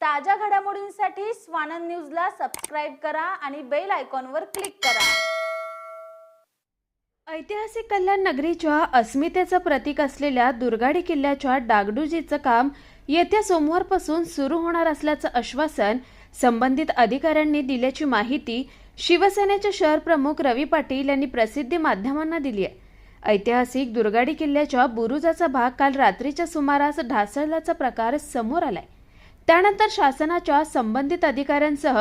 ताज्या घडामोडींसाठी स्वानंद न्यूजला सबस्क्राईब करा आणि बेल आयकॉनवर क्लिक करा. ऐतिहासिक कल्याण नगरीच्या अस्मितेचं प्रतीक असलेल्या दुर्गाडी किल्ल्याच्या डागडुजीचं काम येत्या सोमवारपासून सुरू होणार असल्याचं आश्वासन संबंधित अधिकाऱ्यांनी दिल्याची माहिती शिवसेनेचे शहर प्रमुख रवी पाटील यांनी प्रसिद्धी माध्यमांना दिली आहे. ऐतिहासिक दुर्गाडी किल्ल्याच्या बुरुजाचा भाग काल रात्रीच्या सुमारास ढासळल्याचा प्रकार समोर आलाय. त्यानंतर शासनाच्या संबंधित अधिकाऱ्यांसह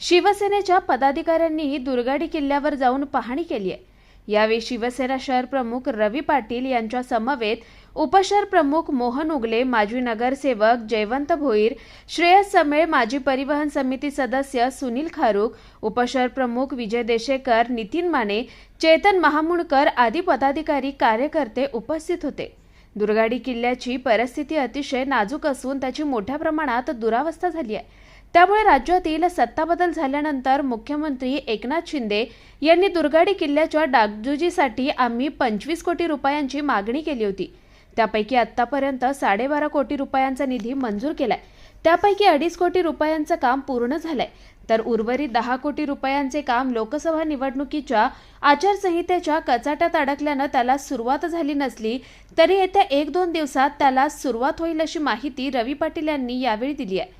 शिवसेनेच्या पदाधिकाऱ्यांनीही दुर्गाडी किल्ल्यावर जाऊन पाहणी केली आहे. यावेळी शिवसेना शहर प्रमुख रवी पाटील यांच्या समवेत उपशहर प्रमुख मोहन उगले माजी नगरसेवक जयवंत भोईर श्रेयस समेळ माजी परिवहन समिती सदस्य सुनील खारूक उपशहर प्रमुख विजय देशेकर नितीन माने चेतन महामुणकर आदी पदाधिकारी कार्यकर्ते उपस्थित होते. दुर्गाडी किल्ल्याची परिस्थिती अतिशय नाजूक असून त्याची मोठ्या प्रमाणात दुरावस्था झाली आहे. त्यामुळे राज्यातील सत्ताबदल झाल्यानंतर मुख्यमंत्री एकनाथ शिंदे यांनी दुर्गाडी किल्ल्याच्या डागडुजीसाठी आम्ही पंचवीस कोटी रुपयांची मागणी केली होती. त्यापैकी आतापर्यंत साडेबारा कोटी रुपयांचा निधी मंजूर केलाय. त्यापैकी अडीच कोटी रुपयांचं काम पूर्ण झालंय. तर उर्वरित दहा कोटी रुपयांचे काम लोकसभा निवडणुकीच्या आचारसंहितेच्या कचाट्यात अडकल्यानं त्याला सुरुवात झाली नसली तरी येत्या एक दोन दिवसात त्याला सुरुवात होईल अशी माहिती रवी पाटील यांनी यावेळी दिली आहे.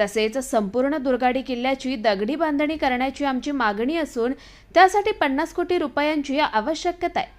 तसेच संपूर्ण दुर्गाडी किल्ल्याची दगडी बांधणी करण्याची आमची मागणी असून त्यासाठी पन्नास कोटी रुपयांची आवश्यकता आहे.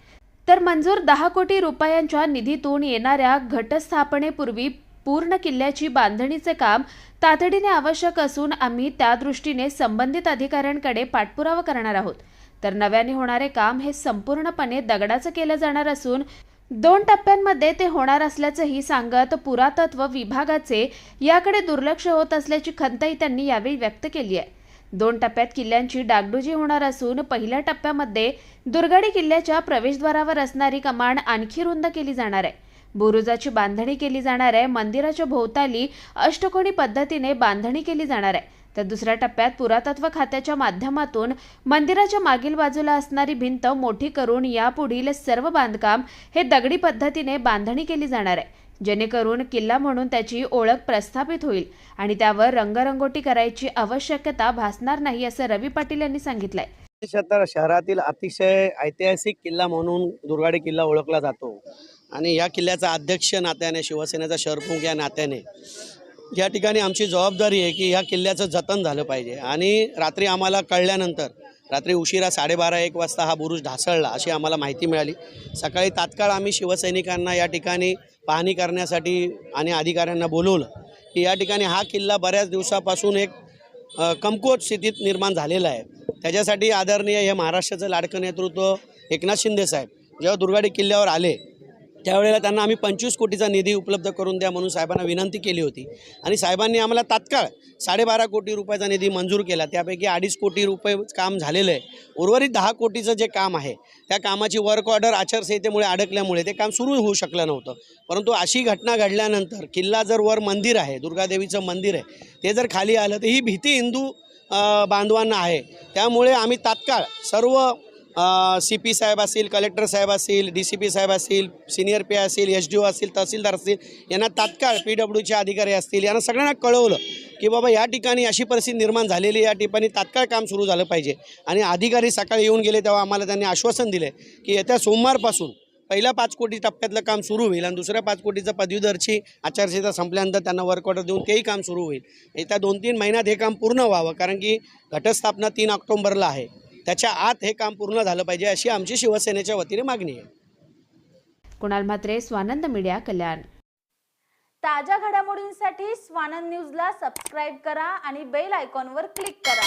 तर मंजूर दहा कोटी रुपयांच्या निधीतून येणाऱ्या घटस्थापनेपूर्वी पूर्ण किल्ल्याची बांधणीचे काम तातडीने आवश्यक असून आम्ही त्या दृष्टीने संबंधित अधिकाऱ्यांकडे पाठपुरावा करणार आहोत. तर नव्याने होणारे काम हे संपूर्णपणे दगडाचं केलं जाणार असून दोन टप्प्यांमध्ये ते होणार असल्याचंही सांगत पुरातत्व विभागाचे याकडे दुर्लक्ष होत असल्याची खंतही त्यांनी यावेळी व्यक्त केली आहे. दोन टप्प्यात किल्ल्यांची डागडुजी होणार असून पहिल्या टप्प्यामध्ये दुर्गाडी किल्ल्याच्या प्रवेशद्वारावर असणारी कमान आणखी रुंद केली जाणार आहे. बुरुजाची बांधणी केली जाणार आहे. मंदिराच्या भोवताली अष्टकोणी पद्धतीने बांधणी केली जाणार आहे. तर दुसऱ्या टप्प्यात पुरातत्व खात्याच्या माध्यमातून मंदिराच्या मागील बाजूला असणारी भिंत मोठी करून यापुढील सर्व बांधकाम हे दगडी पद्धतीने बांधणी केली जाणार आहे. जेणेकरून किल्ला म्हणून त्याची ओळख प्रस्थापित होईल आणि त्यावर रंगरंगोटी करायची आवश्यकता भासणार नाही असं रवी पाटील यांनी सांगितलंय. तर शहरातील अतिशय ऐतिहासिक किल्ला म्हणून दुर्गाडी किल्ला ओळखला जातो. आणि या किल्ल्याचा अध्यक्ष नात्याने शिवसेनेचा शहरप्रमुख या नात्याने या ठिकाणी आमची जबाबदारी आहे की या किल्ल्याचं जतन झालं पाहिजे. आणि रात्री आम्हाला कळल्यानंतर रात्री उशिरा साडेबारा एक वाजता हा बुरुज ढासळला अशी आम्हाला माहिती मिळाली. सकाळी तात्काळ आम्ही शिवसैनिकांना या ठिकाणी पाहणी करण्यासाठी आणि अधिकाऱ्यांना बोलवलं की या ठिकाणी हा किल्ला बऱ्याच दिवसापासून एक कमकुवत स्थितीत निर्माण झालेला आहे. त्याच्यासाठी आदरणीय हे महाराष्ट्राचं लाडकं नेतृत्व एकनाथ शिंदे साहेब जेव्हा दुर्गाडी किल्ल्यावर आले त्यावेळेला त्यांना आम्ही पंचवीस कोटीचा निधी उपलब्ध करून द्या म्हणून साहेबांना विनंती केली होती. आणि साहेबांनी आम्हाला तात्काळ साडेबारा कोटी रुपयाचा निधी मंजूर केला. त्यापैकी अडीच कोटी रुपये काम झालेलं आहे. उर्वरित दहा कोटीचं जे काम आहे त्या कामाची वर्क ऑर्डर आचारसंहितेमुळे अडकल्यामुळे ते काम सुरू होऊ शकलं नव्हतं. परंतु अशी घटना घडल्यानंतर किल्ला जर वर मंदिर आहे दुर्गादेवीचं मंदिर आहे ते जर खाली आलं तर ही भीती हिंदू बांधवांना आहे. त्यामुळे आम्ही तात्काळ सर्व सी पी साहेब असतील कलेक्टर साहेब असतील डी सी पी साहेब असतील सिनियर पी असतील एस डी ओ असतील तहसीलदार असतील यांना तात्काळ पी डब्ल्यूचे अधिकारी असतील यांना सगळ्यांना कळवलं की बाबा या ठिकाणी अशी परिस्थिती निर्माण झालेली या ठिकाणी तात्काळ काम सुरू झालं पाहिजे. आणि अधिकारी सकाळी येऊन गेले तेव्हा आम्हाला त्यांनी आश्वासन दिले की येत्या सोमवारपासून पहिल्या पाच कोटी टप्प्यातलं काम सुरू होईल आणि दुसऱ्या पाच कोटीचं पदवीधरची आचारसंहिता संपल्यानंतर त्यांना वर्क ऑर्डर देऊन तेही काम सुरू होईल. येत्या दोन तीन महिन्यात हे काम पूर्ण व्हावं कारण की घटस्थापना तीन ऑक्टोंबरला आहे. त्याच्या आत हे काम पूर्ण झालं पाहिजे अशी आमची शिवसेनेच्या वतीने मागणी आहे. कुणाल म्हात्रे स्वानंद मीडिया कल्याण. ताज्या घडामोडींसाठी स्वानंद न्यूजला सबस्क्राईब करा आणि बेल आयकॉनवर क्लिक करा.